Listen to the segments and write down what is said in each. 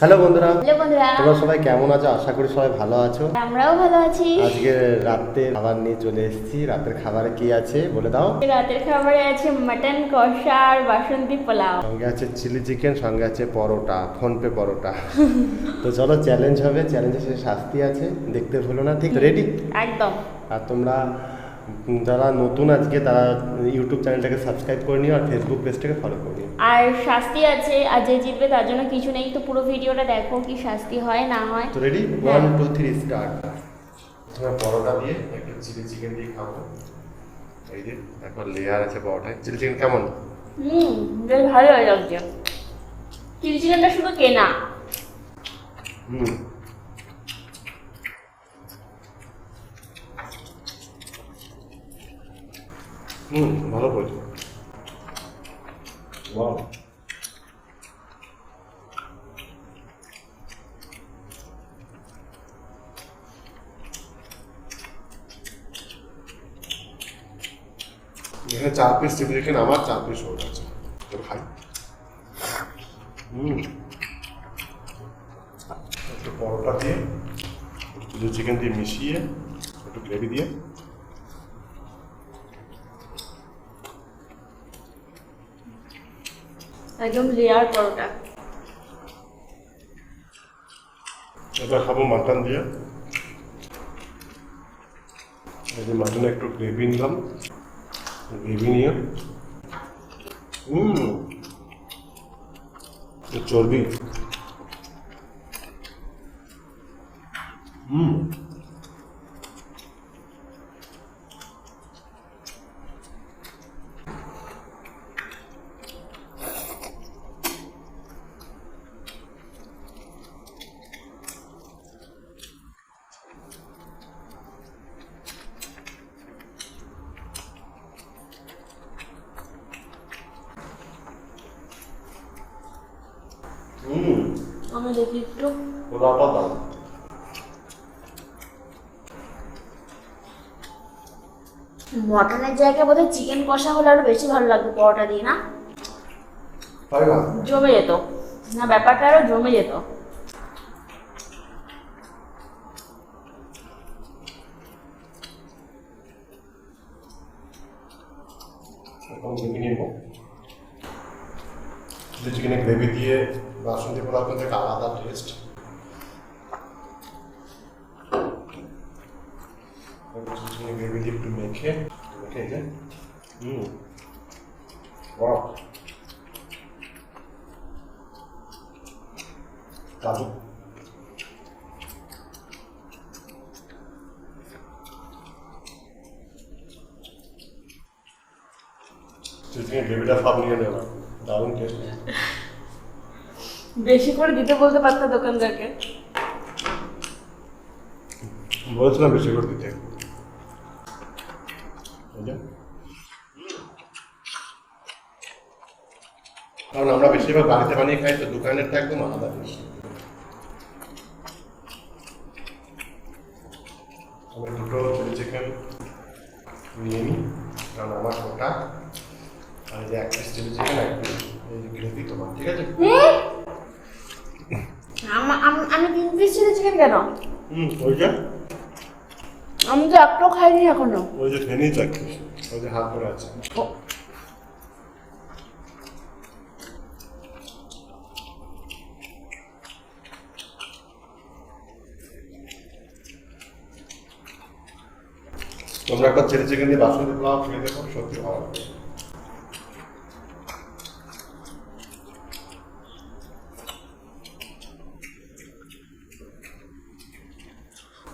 Hello বন্ধুরা। Hello বন্ধুরা। তোমরা সবাই কেমন আছো? আশা করি সবাই ভালো আছো। আমরাও ভালো আছি। আজকে রাতে খাবার নিয়ে চলে এসেছি। রাতের খাবারে কি আছে বলে দাও। রাতের খাবারে আছে মাটন কষা আর বাসন্তী পোলাও। সঙ্গে আছে চিলি চিকেন সঙ্গে আছে পরোটা ফোনপে পরোটা। তো চলো চ্যালেঞ্জ হবে। চ্যালেঞ্জের শেষে শাস্তি আছে। দেখতে ভুলো না ঠিক? রেডি একদম। আর তোমরা যারা নতুন আজকে তারা ইউটিউব চ্যানেলটাকে সাবস্ক্রাইব করে নিও আর ফেসবুক পেজটাকে ফলো করে নিও। আর শাস্তি আছে আর যে জিতবে তার জন্য কিছু নেই তো পুরো ভিডিওটা দেখো কি শাস্তি হয় না হয়। তো ready one two three start তোমার পরোটা দিয়ে একটু চিলি চিকেন দিয়ে খাব। এই যে একবার লেয়ার আছে পরোটায়। চিলি চিকেন কেমন? হুম বেশ ভালো হয়ে যাচ্ছে। চিলি চিকেনটা শুধু কেনা। হুম। হুম ভালো করেছ। ওয়াও এখানে চার পিস চিলি চিকেন আমার চার পিস ওর আছে। খাই। হুম। একটু পরোটা দিয়ে চিলি চিকেন দিয়ে মিশিয়ে, একটু গ্রেভি দিয়ে। একদম লেয়ার পরোটা। এবার খাব মাটন দিয়ে। এই যে মাটনে একটু গ্রেভি নিলাম। গ্রেভি নিয়ে। হুম চর্বি হুম হুম আমি দেখি একটু পোলাওটা দাও মটনের জায়গায় বোধহয় চিকেন কষা হলে আরও বেশি ভালো লাগতো পরোটা দিয়ে না? জমে যেত। না ব্যাপারটা আরও জমে যেত এখন গ্রেভি নিয়ে নেব চিলি চিকেনের গ্রেভি দিয়ে বাসন্তী পোলাও কিন্তু একটা আলাদা টেস্ট চিলি চিকেনের গ্রেভি দিয়ে একটু মেখে মেখে এই যে হুম ওয়াও কাজু চিলি চিকেন গ্রেভিটা সব নিয়ে নেওয়া দারুণ টেস্ট বেশি করে দিতে বলতে পারতো দোকানদারকে বলেছিলাম বেশি করে দিতে এই যে। কারণ আমরা বেশিরভাগ বাড়িতে বানিয়ে খাই তো দোকানের তো একদম আলাদা জিনিস। আমি দুটো চিলি চিকেন নিয়ে নিই কারণ আমার ওটা আর যে এক পিস চিলি চিকেন এক পিস এই যে গ্রেভি তোমার ঠিক আছে? আম- আমি তিন পিস চিলি চিকেন কেন? হুম ওই যে। আমি তো একটাও খাইনি এখনও। ওই যে ফেনি তো এক পিস ওই যে হাত করে আছে। তোমরা একটা চিলি চিকেন দিয়ে বাসন্তী পোলাও খেয়ে দেখো সত্যি ভালো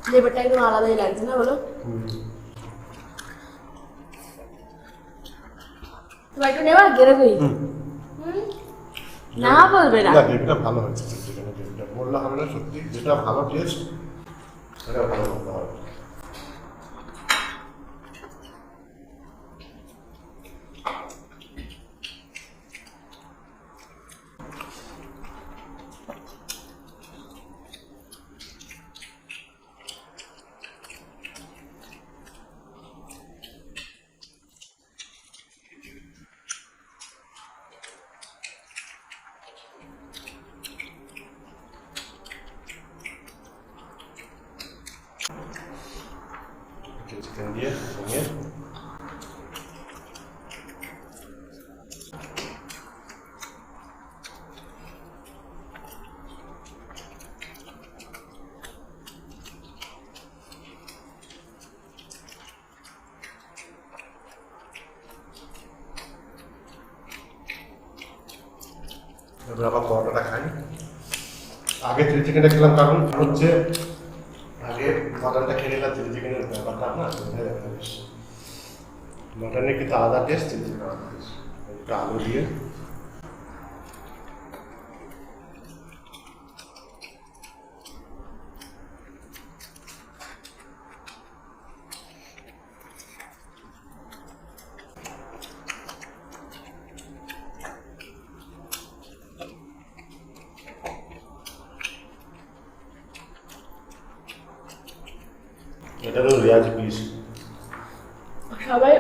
লাগবে একদম আলাদাই লাগছে না বলো? তোমার একটু নেবা গ্রেভি না বলবে না। না গ্রেভিটা ভালো হয়েছে চিকেনের গ্রেভিটা সত্যি যেটা ভালো টেস্ট সেটা ভালো করতে হবে। beberapa dia susunya. berapa pohon petakan agak kelam karun aja agak pohon petakan মাটনের কিন্তু আলাদা টেস্ট একটু আলু দিয়ে। এটা তো রেয়াজ পিস। সবাই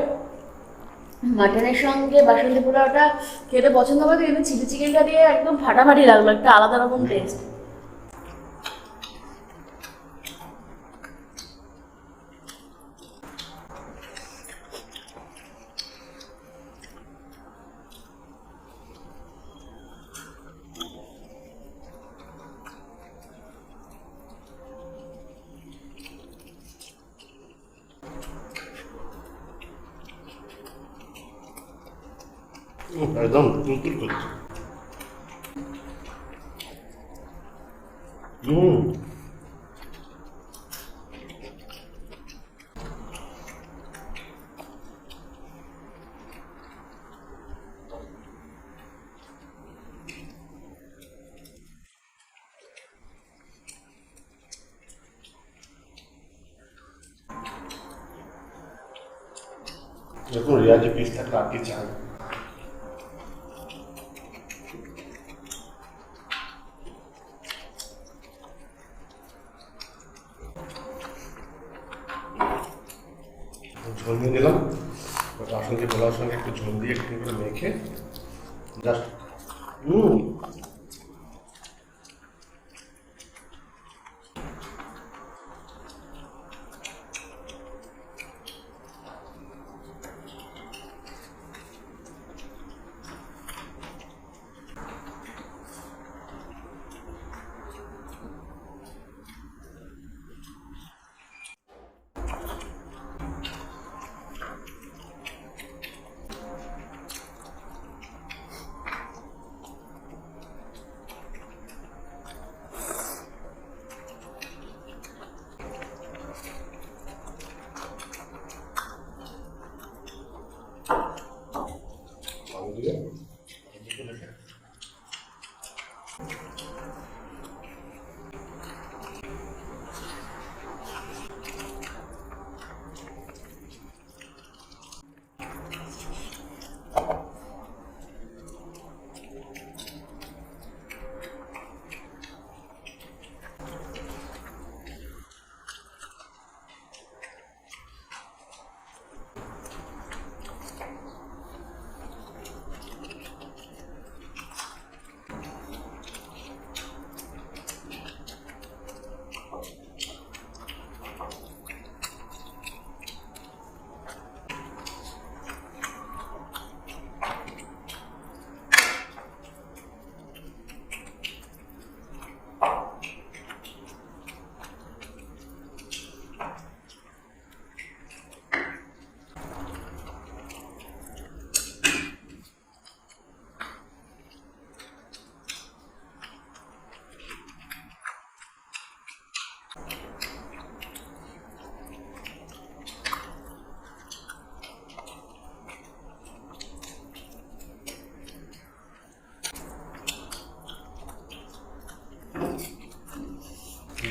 মাটনের সঙ্গে বাসন্তী পোলাওটা খেতে পছন্দ করে, কিন্তু চিলি চিকেনটা দিয়ে একদম ফাটাফাটি লাগল, একটা আলাদা রকম টেস্ট একদম তুলতুল করছে হুম দেখুন রিয়াজি পিস থাকলে আর কি নিলাম রাসনকে পোলাওর সঙ্গে একটু ঝোল দিয়ে একটু মেখে জাস্ট হুম।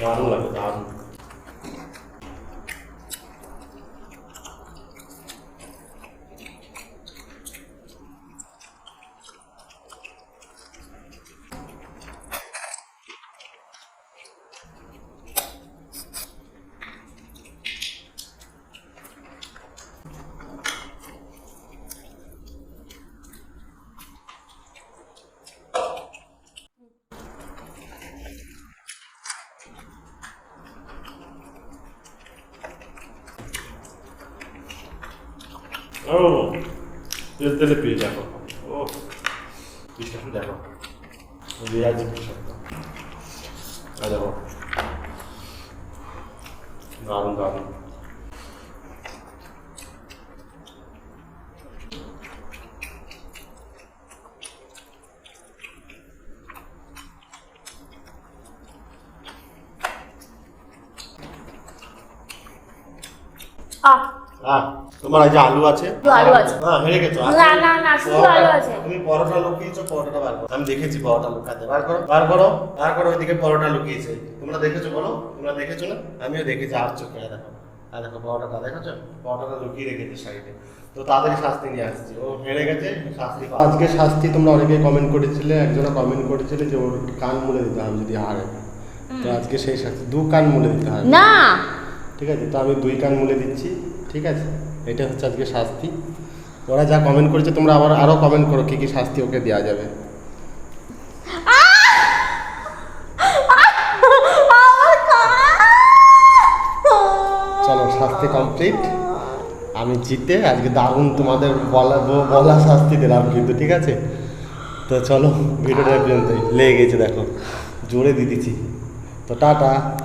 Nó là. O, to jest lepiej jako. O, myślę, że jako. Mówię, ja nie muszę. Ale o. 나는 나는. 아, আহ তোমার এই যে আলু আছে? আলু আছে। হ্যাঁ হেরে গেছো। না, তুমি না, না, শুধু আলু আছে। তুমি পরোটা লুকিয়েছো পরোটাটা বার করো। আমি দেখেছি পরোটা লুকাতে। বার করো বার করো বার করো ওইদিকে পরোটা লুকিয়েছে। তোমরা দেখেছ বলো? তোমরা দেখেছ না? আমিও দেখেছি আর চোখে দেখো। আর দেখো পরোটাটা দেখেছ? পরোটাটা লুকিয়ে রেখেছে সাইডে। তো তাড়াতাড়ি শাস্তি নিয়ে আসছি। ও হেরে গেছে শাস্তি আজকে শাস্তি তোমরা অনেকে কমেন্ট করেছিলে একজনা কমেন্ট করেছিলে যে ওর কান মুলে দিতে হবে যদি হারে। তো আজকে সেই শাস্তি দু কান মুলে দিতে হবে না। ঠিক আছে? তো আমি দুই কান মুলে দিচ্ছি। ঠিক আছে? এটা হচ্ছে আজকে শাস্তি। ওরা যা কমেন্ট করেছে, তোমরা আবার আরও কমেন্ট করো কী কী শাস্তি ওকে দেওয়া যাবে। চলো, শাস্তি কমপ্লিট আমি জিতে, আজকে দারুণ তোমাদের বলা বলা শাস্তি দিলাম কিন্তু, ঠিক আছে? তো চলো, ভিডিওটা পর্যন্তই। লেগে গেছে, দেখো। জোরে দিয়ে দিচ্ছি। তো টাটা।